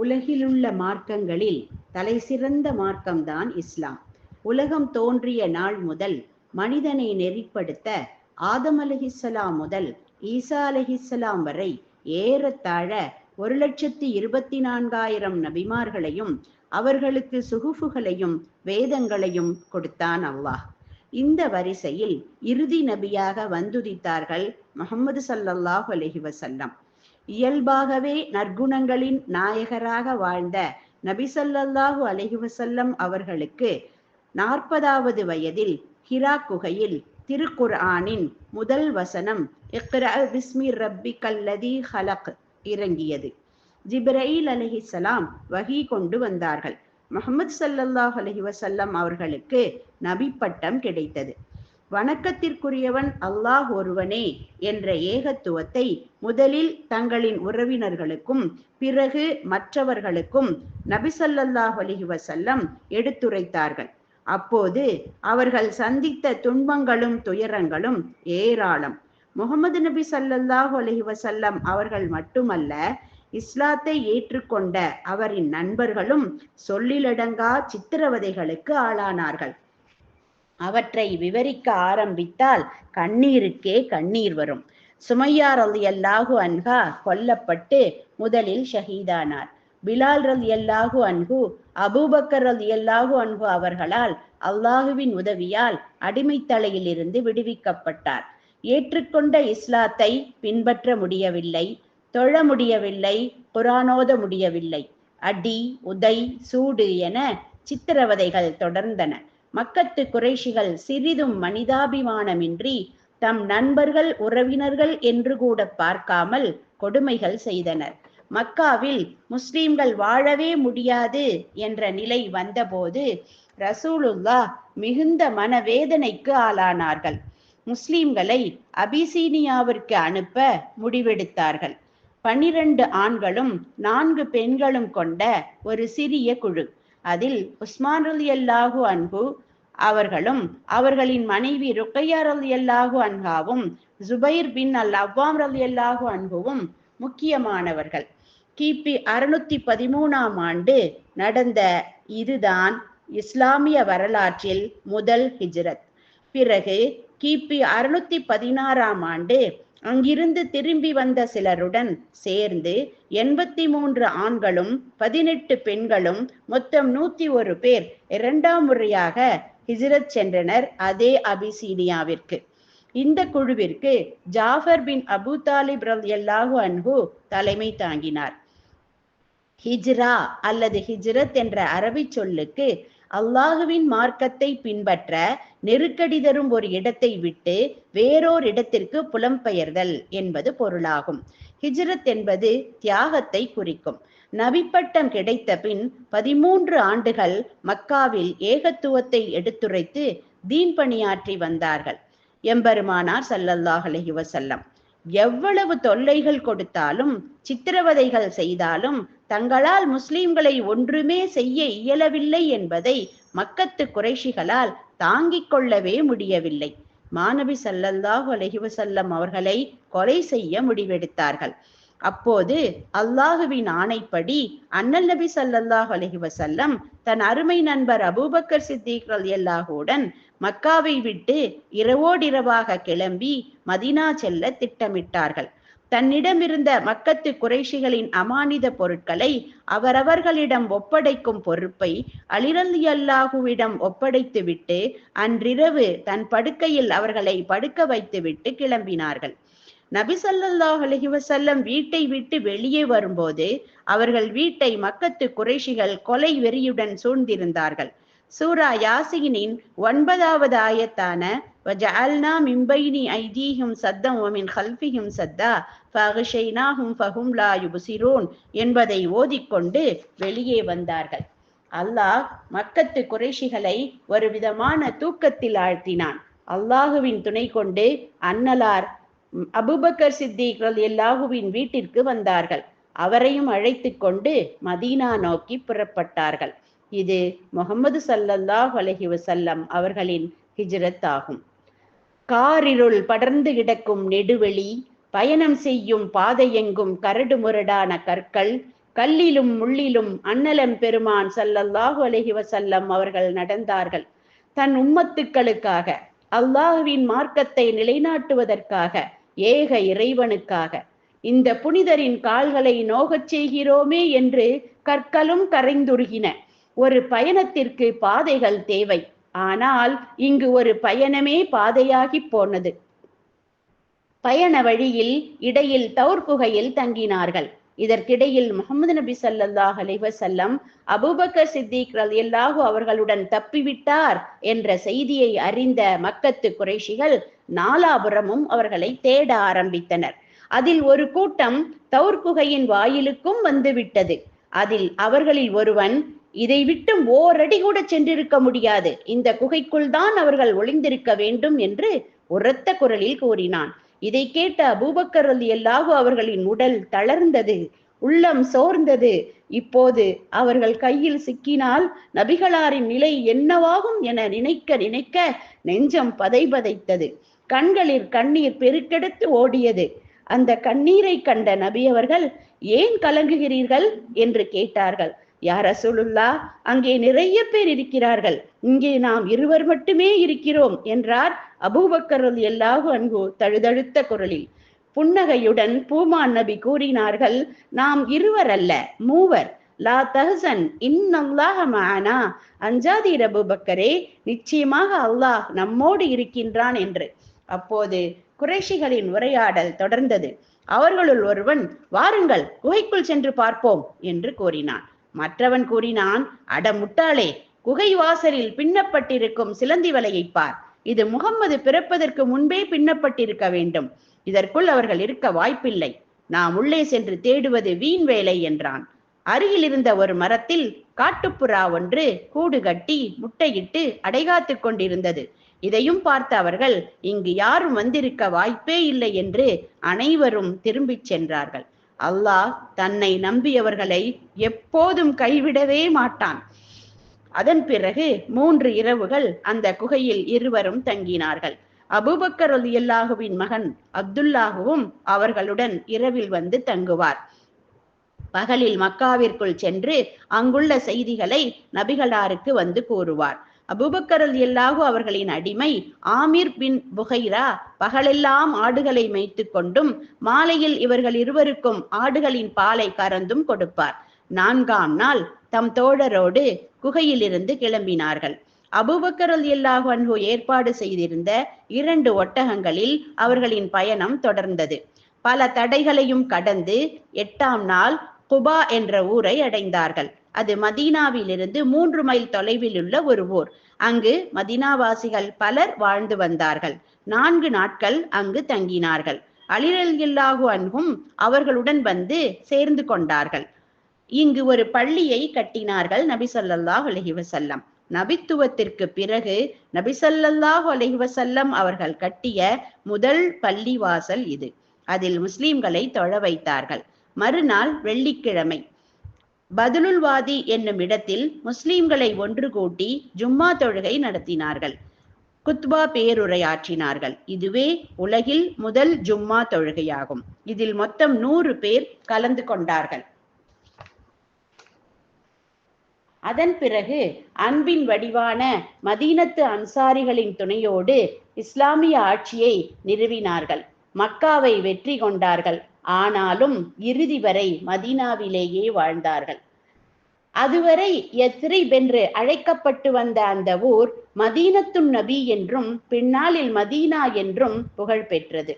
உலகிலுள்ள மார்க்கங்களில் தலை சிறந்த மார்க்கம்தான் இஸ்லாம். உலகம் தோன்றிய நாள் முதல் மனிதனை நெறிப்படுத்த ஆதம் அலஹிஸ்ஸலாம் முதல் ஈசா அலஹிஸ்ஸலாம் வரை ஏறத்தாழ ஒரு லட்சத்தி இருபத்தி நான்காயிரம் நபிமார்களையும் அவர்களுக்கு சுகுஃபுகளையும் வேதங்களையும் கொடுத்தான் அல்லாஹ். இந்த வரிசையில் இறுதி நபியாக வந்துதித்தார்கள் முகமது சல்லல்லாஹு அலஹி வசல்லம் இயல்பாகவே நற்குணங்களின் நாயகராக வாழ்ந்த நபிசல்லாஹு சல்லல்லாஹு அவர்களுக்கு நாற்பதாவது வயதில் ஹிரா குகையில் திருக்குர்ஆனின் முதல் வசனம் இக்ரா பிஸ்மி ரப்பி கல்லதி ஹலக் இறங்கியது. ஜிப்ரயில் அலஹிசலாம் வகி கொண்டு வந்தார்கள். முகமது சல்லல்லாஹ் அலஹி வசல்லம் அவர்களுக்கு நபி பட்டம் கிடைத்தது. வணக்கத்திற்குரியவன் அல்லாஹ் ஒருவனே என்ற ஏகத்துவத்தை முதலில் தங்களின் உறவினர்களுக்கும் பிறகு மற்றவர்களுக்கும் நபிசல்லாஹ் சல்லல்லாஹ் வசல்லம் எடுத்துரைத்தார்கள். அப்போது அவர்கள் சந்தித்த துன்பங்களும் துயரங்களும் ஏராளம். முகமது நபி சல்லல்லாஹு அலஹி வசல்லம் அவர்கள் மட்டுமல்ல இஸ்லாத்தை ஏற்றுக்கொண்ட அவரின் நண்பர்களும் சொல்லிலடங்கா சித்திரவதைகளுக்கு ஆளானார்கள். அவற்றை விவரிக்க ஆரம்பித்தால் கண்ணீருக்கே கண்ணீர் வரும். சுமையார் அல் எல்லாகு அன்ஹா கொல்லப்பட்டு முதலில் ஷஹீதானார். பிலால் ரல் எல்லாகு அன்ஹு அபூபக்கர் ரல் எல்லாகு அன்ஹு அவர்களால் அல்லாஹுவின் உதவியால் அடிமைத்தலையில் இருந்து விடுவிக்கப்பட்டார். ஏற்றுக்கொண்ட இஸ்லாத்தை பின்பற்ற முடியவில்லை தொழ முடியவில்லை புறானோத முடியவில்லை. அடி உதை சூடு என சித்திரவதைகள் தொடர்ந்தன. மக்கத்து குறைஷிகள் சிறிதும் மனிதாபிமானமின்றி தம் நண்பர்கள் உறவினர்கள் என்று கூட பார்க்காமல் கொடுமைகள் செய்தனர். மக்காவில் முஸ்லிம்கள் வாழவே முடியாது என்ற நிலை வந்தபோது ரசூலுல்லா மிகுந்த மனவேதனைக்கு ஆளானார்கள். முஸ்லிம்களை அபிசீனியாவிற்கு அனுப்ப முடிவெடுத்தார்கள். பனிரெண்டு ஆண்களும் நான்கு பெண்களும் கொண்ட ஒரு சிறிய குழு. அதில் உஸ்மான் அலி அல்லாஹு அன்பு அவர்களும் அவர்களின் மனைவி ருக்கையா அலி அல்லாஹு அன்ஹாவும் ஜுபைர் பின் அல் அவ்வாம் அலி அல்லாஹு அன்புவும் முக்கியமானவர்கள். கிபி அறுநூத்தி பதிமூணாம் ஆண்டு நடந்த இதுதான் இஸ்லாமிய வரலாற்றில் முதல் ஹிஜ்ரத். பிறகு கிபி அறுநூத்தி பதினாறாம் ஆண்டு அங்கிருந்து திரும்பி வந்த சிலருடன் சேர்ந்து எண்பத்தி மூன்று ஆண்களும் பதினெட்டு பெண்களும் மொத்தம் நூத்தி ஒரு பேர் இரண்டாம் முறையாக ஹிஜ்ரத் சென்றனர் அதே அபிசீனியாவிற்கு. இந்த குழுவிற்கு ஜாஃபர் பின் அபு தாலிப் ரல் எல்லாஹு அன்ஹு தலைமை தாங்கினார். ஹிஜ்ரா அல்லது ஹிஜ்ரத் என்ற அரபி சொல்லுக்கு அல்லாஹுவின் மார்க்கத்தை பின்பற்ற நெருக்கடி தரும் ஒரு இடத்தை விட்டு வேறோர் இடத்திற்கு புலம்பெயர்தல் என்பது பொருளாகும். ஹிஜ்ரத் என்பது தியாகத்தை குறிக்கும். நபிப்பட்டம் கிடைத்த பின் பதிமூன்று ஆண்டுகள் மக்காவில் ஏகத்துவத்தை எடுத்துரைத்து தீன் பணியாற்றி வந்தார்கள். எம்பெருமானார் சல்லல்லாஹ் அலஹி வசல்லம் எவ்வளவு தொல்லைகள் கொடுத்தாலும் சித்திரவதைகள் செய்தாலும் தங்களால் முஸ்லிம்களை ஒன்றுமே செய்ய இயலவில்லை என்பதை மக்கத்து குறைஷிகளால் தாங்கிக் கொள்ளவே முடியவில்லை. மாணவி சல்லல்லாஹு அலஹிவசல்லம் அவர்களை கொலை செய்ய முடிவெடுத்தார்கள். அப்போது அல்லாஹுவின் ஆணைப்படி அண்ணல் நபி சல்லல்லாஹ் அலஹி வசல்லம் தன் அருமை நண்பர் அபூபக்கர் சித்திக் அலி அல்லாஹுடன் மக்காவை விட்டு இரவோடிரவாக கிளம்பி மதினா செல்ல திட்டமிட்டார்கள். தன்னிடமிருந்த மக்கத்து குறைஷிகளின் அமானித பொருட்களை அவரவர்களிடம் ஒப்படைக்கும் பொறுப்பை அலிரல்லி அல்லாஹுவிடம் ஒப்படைத்துவிட்டு அன்றிரவு தன் படுக்கையில் அவர்களை படுக்க வைத்துவிட்டு கிளம்பினார்கள். நபிசல்லாஹ் அலஹிவசல்லம் வீட்டை விட்டு வெளியே வரும்போது அவர்கள் வீட்டை மக்கத்து குறைஷிகள் கொலை வெறியுடன் சூழ்ந்திருந்தார்கள். சூரா யாசினின் ஒன்பதாவது ஆயத்தான வஜஅல்னா மின் பைனி ஐதீஹிம் சத்தம் வமின் ஹல்ஃபிஹிம் சத்தா ஃபஹஷைனாஹும் ஃபஹும் லா யுபசிரூன் என்பதை ஓதிக்கொண்டு வெளியே வந்தார்கள். அல்லாஹ் மக்கத்து குறைஷிகளை ஒரு விதமான தூக்கத்தில் ஆழ்த்தினான். அல்லாஹுவின் துணை கொண்டு அன்னலார் அபுபக்கர் சித்திகள் எல்லாஹுவின் வீட்டிற்கு வந்தார்கள். அவரையும் அழைத்து கொண்டு மதீனா நோக்கி புறப்பட்டார்கள். இது முகமது சல்லல்லாஹ் அலஹி வசல்லம் அவர்களின் ஹிஜ்ரத் ஆகும். காரிருள் படர்ந்து கிடக்கும் நெடுவெளி பயணம் செய்யும் பாதையெங்கும் கரடு முரடான கற்கள் கல்லிலும் முள்ளிலும் அன்னலம் பெருமான் சல்லல்லாஹு அலஹி வசல்லம் அவர்கள் நடந்தார்கள். தன் உம்மத்துக்களுக்காக அல்லாஹுவின் மார்க்கத்தை நிலைநாட்டுவதற்காக ஏக இறைவனுக்காக. இந்த புனிதரின் கால்களை நோகச் செய்கிறோமே என்று கற்களும் கரைந்துருகின. ஒரு பயணத்திற்கு பாதைகள் தேவை. ஆனால் இங்கு ஒரு பயணமே பாதையாகி போனது. பயண வழியில் இடையில் தௌர் குகையில் தங்கினார்கள். இதற்கிடையில் முகமது நபி சல்லாஹ் அலைவசல்லம் அபுபக்கர் சித்திக் எல்லாகு அவர்களுடன் தப்பிவிட்டார் என்ற செய்தியை அறிந்த மக்கத்து குறைஷிகள் நாலாபுரமும் அவர்களை தேட ஆரம்பித்தனர். அதில் ஒரு கூட்டம் தௌர் குகையின் வாயிலுக்கும் வந்துவிட்டது. அதில் அவர்களில் ஒருவன் இதை விட்டு ஓரடி கூட சென்றிருக்க முடியாது. இந்த குகைக்குள் தான் அவர்கள் ஒளிந்திருக்க வேண்டும் என்று உரத்த குரலில் கூறினான். இதை கேட்ட அபூபக்கர் அலி அல்லாஹு அவர்களின் உடல் தளர்ந்தது உள்ளம் சோர்ந்தது. இப்போது அவர்கள் கையில் சிக்கினால் நபிகளாரின் நிலை என்னவாகும் என நினைக்க நினைக்க நெஞ்சம் பதைபதைத்தது கண்களில் கண்ணீர் பெருக்கெடுத்து ஓடியது. அந்த கண்ணீரை கண்ட நபி அவர்கள் ஏன் கலங்குகிறீர்கள்? என்று கேட்டார்கள். யார் ரசூலுல்லா அங்கே நிறைய பேர் இருக்கிறார்கள். இங்கே நாம் இருவர் மட்டுமே இருக்கிறோம் என்றார் அபூபக்கர் எல்லாகு அன்பு தழுதழுத்த குரலில். புன்னகையுடன் பூமான் நபி கூறினார்கள் நாம் இருவர் அல்ல மூவர். லா தஹசன் இன்னல்லாஹ மானா. அஞ்சாதீர் அபூபக்கரே நிச்சயமாக அல்லாஹ் நம்மோடு இருக்கின்றான் என்று. அப்போது குறைஷிகளின் உரையாடல் தொடர்ந்தது. அவர்களுள் ஒருவன் வாருங்கள் குகைக்குள் சென்று பார்ப்போம் என்று கூறினான். மற்றவன் கூறினான் அட முட்டாளே குகை வாசலில் பின்னப்பட்டிருக்கும் சிலந்தி வலையை பார். இது முகம்மது பிறப்பதற்கு முன்பே பின்னப்பட்டிருக்க வேண்டும். இதற்குள் அவர்கள் இருக்க வாய்ப்பில்லை. நாம் உள்ளே சென்று தேடுவது வீண் வேலை என்றான். அருகில் இருந்த ஒரு மரத்தில் காட்டுப்புறா ஒன்று கூடு கட்டி முட்டையிட்டு அடைகாத்து கொண்டிருந்தது. இதையும் பார்த்த அவர்கள் இங்கு யாரும் வந்திருக்க வாய்ப்பே இல்லை என்று அனைவரும் திரும்பிச் சென்றார்கள். அல்லாஹ் தன்னை நம்பியவர்களை எப்போதும் கைவிடவே மாட்டான். அதன் பிறகு மூன்று இரவுகள் அந்த குகையில் இருவரும் தங்கினார்கள். அபுபக்கர் அல்லாஹுவின் மகன் அப்துல்லாகவும் அவர்களுடன் இரவில் வந்து தங்குவார். பகலில் மக்காவிற்குள் சென்று அங்குள்ள செய்திகளை நபிகளாருக்கு வந்து கூறுவார். அபுபக்கர் அலி அல்லாஹு அவர்களின் அடிமை ஆமீர் பின் புகைரா பகலெல்லாம் ஆடுகளை மேய்த்து கொண்டும் மாலையில் இவர்கள் இருவருக்கும் ஆடுகளின் பாலை கறந்தும் கொடுப்பார். நான்காம் நாள் தம் தோழரோடு குகையிலிருந்து கிளம்பினார்கள். அபுபக்கர் அலி அல்லாஹு அன்ஹு ஏற்பாடு செய்திருந்த இரண்டு ஒட்டகங்களில் அவர்களின் பயணம் தொடர்ந்தது. பல தடைகளையும் கடந்து எட்டாம் நாள் குபா என்ற ஊரை அடைந்தார்கள். அது மதீனாவிலிருந்து மூன்று மைல் தொலைவில் உள்ள ஒரு ஊர். அங்கு மதீனாவாசிகள் பலர் வாழ்ந்து வந்தார்கள். நான்கு நாட்கள் அங்கு தங்கினார்கள். அலிரல்லாஹு அன்ஹும் அவர்களுடன் வந்து சேர்ந்து கொண்டார்கள். இங்கு ஒரு பள்ளியை கட்டினார்கள் நபி சொல்லாஹ் அலஹி வசல்லம் நபித்துவத்திற்கு பிறகு நபி சொல்லாஹு அலஹி வசல்லம் அவர்கள் கட்டிய முதல் பள்ளி வாசல் இது. அதில் முஸ்லிம்களை தொழ வைத்தார்கள். மறுநாள் வெள்ளிக்கிழமை பதுலுல்வாதி என்னும் இடத்தில் முஸ்லிம்களை ஒன்று கூட்டி ஜும்மா தொழுகை நடத்தினார்கள். குத்பா பேருரையாற்றினார்கள். இதுவே உலகில் முதல் ஜும்மா தொழுகையாகும். இதில் மொத்தம் நூறு பேர் கலந்து கொண்டார்கள். அதன் பிறகு அன்பின் வடிவான மதீனத்து அன்சாரிகளின் துணையோடு இஸ்லாமிய ஆட்சியை நிறுவினார்கள். மக்காவை வெற்றி கொண்டார்கள். ஆனாலும் இறுதி வரை மதீனாவிலேயே வாழ்ந்தார்கள். அதுவரை எத்ரிப் என்று அழைக்கப்பட்டு வந்த அந்த ஊர் மதீனத்துன் நபி என்றும் பின்னாளில் மதீனா என்றும் புகழ் பெற்றது.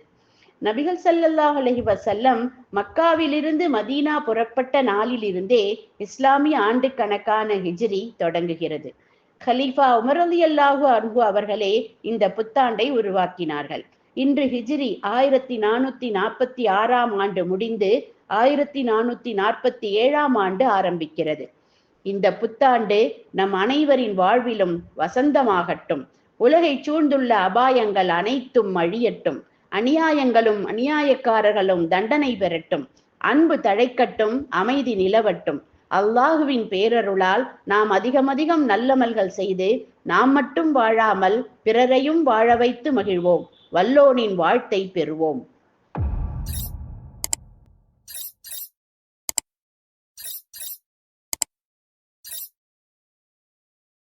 நபிகள் சல்லல்லாஹ் அலஹி வசல்லம் மக்காவிலிருந்து மதீனா புறப்பட்ட நாளிலிருந்தே இஸ்லாமிய ஆண்டு கணக்கான ஹிஜ்ரி தொடங்குகிறது. ஹலீஃபா உமர் அலி அல்லாஹு அன்பு அவர்களே இந்த புத்தாண்டை உருவாக்கினார்கள். இன்று ஹிஜிரி ஆயிரத்தி நானூத்தி நாற்பத்தி ஆறாம் ஆண்டு முடிந்து ஆயிரத்தி நானூத்தி நாற்பத்தி ஏழாம் ஆண்டு ஆரம்பிக்கிறது. இந்த புத்தாண்டு நம் அனைவரின் வாழ்விலும் வசந்தமாகட்டும். உலகை சூழ்ந்துள்ள அபாயங்கள் அனைத்தும் அழியட்டும். அநியாயங்களும் அநியாயக்காரர்களும் தண்டனை பெறட்டும். அன்பு தழைக்கட்டும் அமைதி நிலவட்டும். அல்லாஹுவின் பேரருளால் நாம் அதிகம் அதிகம் நல்லமல்கள் செய்து நாம் மட்டும் வாழாமல் பிறரையும் வாழ வைத்து மகிழ்வோம். வல்லோனின் வாழ்த்தை பெறுவோம்.